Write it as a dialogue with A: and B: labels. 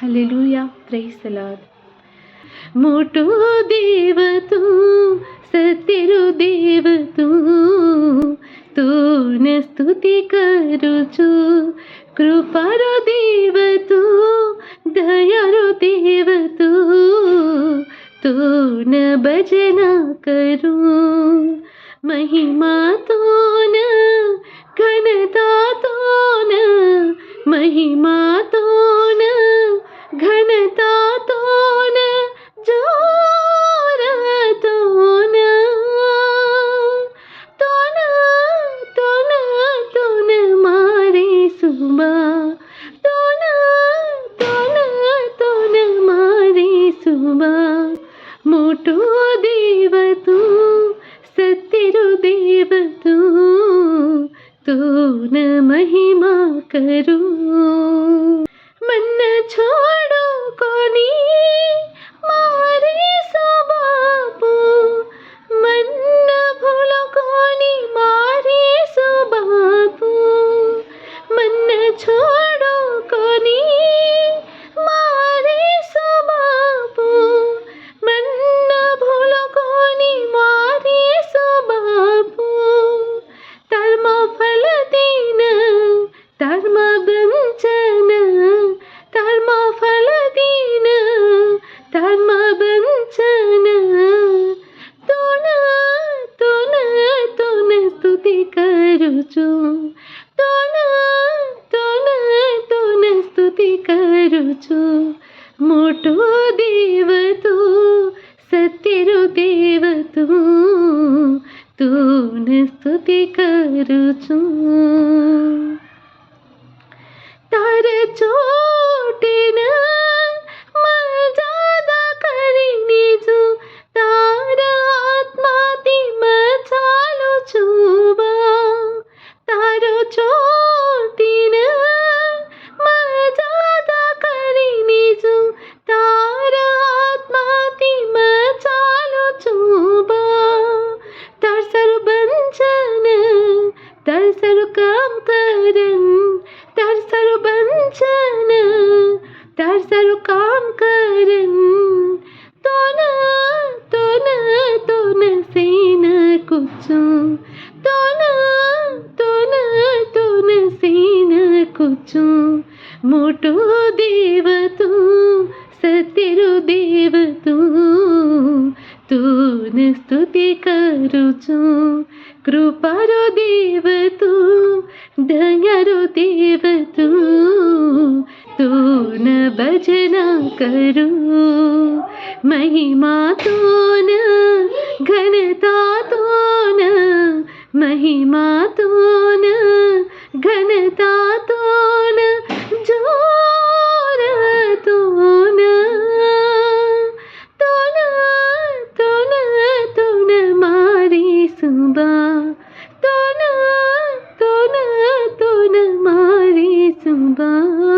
A: Hallelujah praise the lord मोटो देव तू, सत्यरु देव तू, तूने स्तुति करुचु कृपारो देव तू, दयारो देव तू, तूने भजना करु। महिमा तूने, घनता तूने, महिमा देव तू तून महिमा करू કરું છું તોન તોન તોન સ્તુતિ કરું છું મોટો દેવ તું સત્યરો દેવ તું તું સ્તુતિ કરું છું તાર ચોટીના കാന്തരൻ തർസരു ബഞ്ചന തർസരു കാംകരൻ തോന തോന തോന സേന കുച്ചു തോന തോന തോന സേന കുച്ചു മുട്ടു ദേവതു സത്യരു ദേവതു तूने स्तुति करुचु कृपारो देव तू दयारो देव तू तू न भजना करू महिमा तो न घनता तो न महिमा तो न घनता तो Baba